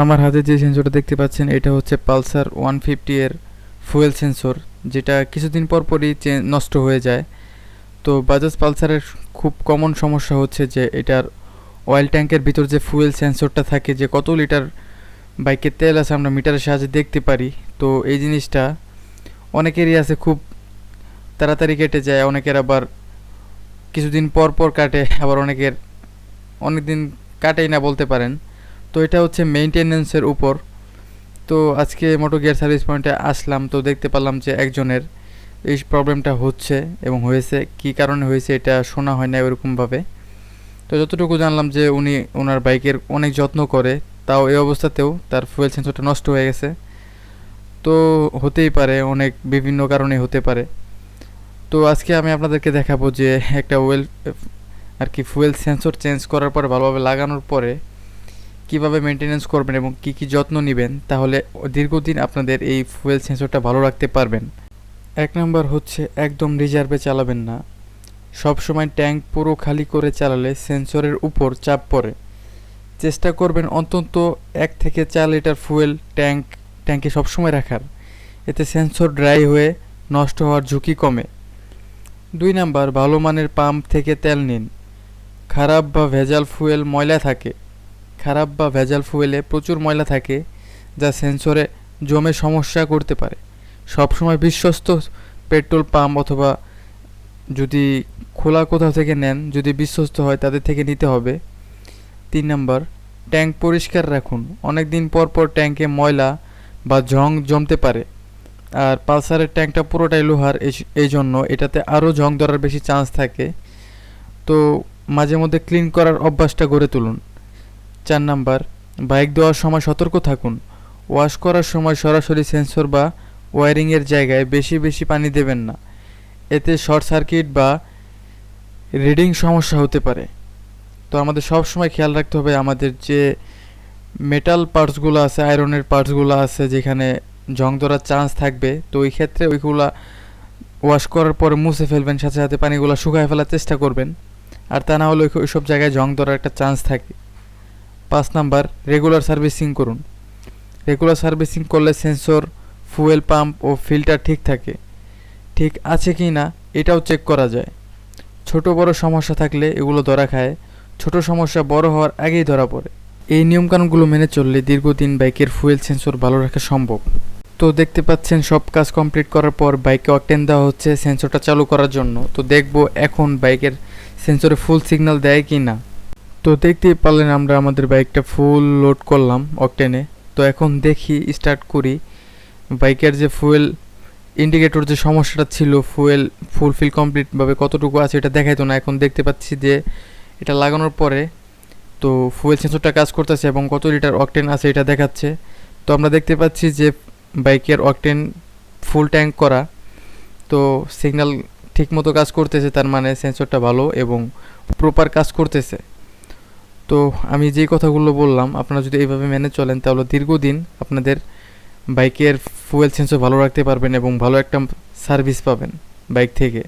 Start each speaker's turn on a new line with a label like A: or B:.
A: আমার হাতে যে সেন্সরটা দেখতে পাচ্ছেন, এটা হচ্ছে পালসার ওয়ান ফিফটি এর ফুয়েল সেন্সর যেটা কিছুদিন পর পরই নষ্ট হয়ে যায়। তো বাজাজ পালসারের খুব কমন সমস্যা হচ্ছে যে, এটার অয়েল ট্যাঙ্কের ভিতর যে ফুয়েল সেন্সরটা থাকে, যে কত লিটার বাইকের তেল আছে, আমরা মিটারের সাহায্যে দেখতে পারি। তো এই জিনিসটা অনেকেরই আছে, খুব তাড়াতাড়ি কেটে যায়, অনেকের আবার কিছুদিন পর পর কাটে, আবার অনেকের অনেক দিন কাটেই না বলতে পারেন। তো এটা হচ্ছে মেইনটেনেন্সের উপর। তো আজকে মোটো গিয়ার সার্ভিস পয়েন্টে আসলাম তো দেখতে পেলাম যে একজনের এই প্রবলেমটা হচ্ছে এবং হয়েছে, কি কারণে হয়েছে এটা শোনা হয় না ওরকমভাবে। তো যতটুকু জানলাম যে উনি ওনার বাইকের অনেক যত্ন করে, তাও এই অবস্থাতেও তার ফুয়েল সেন্সরটা নষ্ট হয়ে গেছে। তো হতেই পারে, অনেক বিভিন্ন কারণে হতে পারে। তো আজকে আমি আপনাদেরকে দেখাবো যে একটা ওয়েল আর কি ফুয়েল সেন্সর চেঞ্জ করার পরে, ভালোভাবে লাগানোর পরে কীভাবে মেনটেনেন্স করবেন এবং কি কি যত্ন নেবেন, তাহলে দীর্ঘদিন আপনাদের এই ফুয়েল সেন্সরটা ভালো রাখতে পারবেন। এক নম্বর হচ্ছে একদম রিজার্ভে চালাবেন না। সব সময় ট্যাঙ্ক পুরো খালি করে চালালে সেন্সরের উপর চাপ পড়ে। চেষ্টা করবেন অন্তত এক থেকে চার লিটার ফুয়েল ট্যাঙ্ক ট্যাঙ্কে সবসময় রাখার। এতে সেন্সর ড্রাই হয়ে নষ্ট হওয়ার ঝুঁকি কমে। দুই নাম্বার, ভালো মানের পাম্প থেকে তেল নিন। খারাপ বা ভেজাল ফুয়েল ময়লা থাকে। খারাপ বা ভেজাল ফুয়েলে প্রচুর ময়লা থাকে, যা সেন্সরে জমে সমস্যা করতে পারে। সবসময় বিশ্বস্ত পেট্রোল পাম্প অথবা যদি খোলা কোথাও থেকে নেন, যদি বিশ্বস্ত হয় তাদের থেকে নিতে হবে। তিন নম্বর, ট্যাঙ্ক পরিষ্কার রাখুন। অনেক দিন পর পর ট্যাঙ্কে ময়লা বা জং জমতে পারে, আর পালসারের ট্যাঙ্কটা পুরোটাই লোহার, এই- জন্য এটাতে আরও জং ধরার বেশি চান্স থাকে। তো মাঝে মধ্যে ক্লিন করার অভ্যাসটা গড়ে তুলুন। চার নাম্বার, বাইক দেওয়ার সময় সতর্ক থাকুন। ওয়াশ করার সময় সরাসরি সেন্সর বা ওয়ারিংয়ের জায়গায় বেশি বেশি পানি দেবেন না। এতে শর্ট সার্কিট বা রিডিং সমস্যা হতে পারে। তো আমাদের সব সময় খেয়াল রাখতে হবে আমাদের যে মেটাল পার্টসগুলো আছে আয়রনের পার্টসগুলো আছে, যেখানে জং ধরার চান্স থাকবে, তো ওই ক্ষেত্রে ওইগুলা ওয়াশ করার পরে মুছে ফেলবেন, সাথে সাথে পানিগুলো শুকায় ফেলার চেষ্টা করবেন। আর তা না হলে ওই- ওইসব জায়গায় জং ধরার একটা চান্স থাকে। পাঁচ নাম্বার রেগুলার সার্ভিসিং করুন। রেগুলার সার্ভিসিং করলে সেন্সর ফুয়েল পাম্প ও ফিল্টার ঠিক থাকে। ঠিক আছে কি না, এটাও চেক করা যায়। ছোট বড় সমস্যা থাকলে এগুলো ধরা খায়। ছোট সমস্যা বড় হওয়ার আগেই ধরা পড়ে। এই নিয়মকানুনগুলো মেনে চললে দীর্ঘদিন বাইকের ফুয়েল সেন্সর ভালো রাখা সম্ভব। তো দেখতে পাচ্ছেন, সব কাজ কমপ্লিট করার পর বাইকে অকটেন দেওয়া হচ্ছে সেন্সরটা চালু করার জন্য। তো দেখব এখন বাইকের সেন্সরে ফুল সিগন্যাল দেয় কি না। তো দেখতেই পারলেন আমরা আমাদের বাইকটা ফুল লোড করলাম অকটেনে তো এখন দেখি স্টার্ট করি। বাইকের যে ফুয়েল ইন্ডিকেটর যে সমস্যাটা ছিল ফুয়েল ফুলফিল কমপ্লিটভাবে কতটুকু আছে এটা দেখাইতো না। এখন দেখতে পাচ্ছি যে এটা লাগানোর পরে তো ফুয়েল সেন্সরটা কাজ করতেছে এবং কত লিটার অকটেন আছে এটা দেখাচ্ছে। তো আমরা দেখতে পাচ্ছি যে বাইকের অকটেন ফুল ট্যাঙ্ক করা। তো সিগন্যাল ঠিকমতো কাজ করতেছে, তার মানে সেন্সরটা ভালো এবং প্রপার কাজ করতেছে। তো আমি যেই কথাগুলো বললাম, আপনারা যদি এইভাবে মেনে চলেন, তাহলে দীর্ঘদিন আপনাদের বাইকের ফুয়েল সেন্সও ভালো রাখতে পারবেন এবং ভালো একটা সার্ভিস পাবেন বাইক থেকে।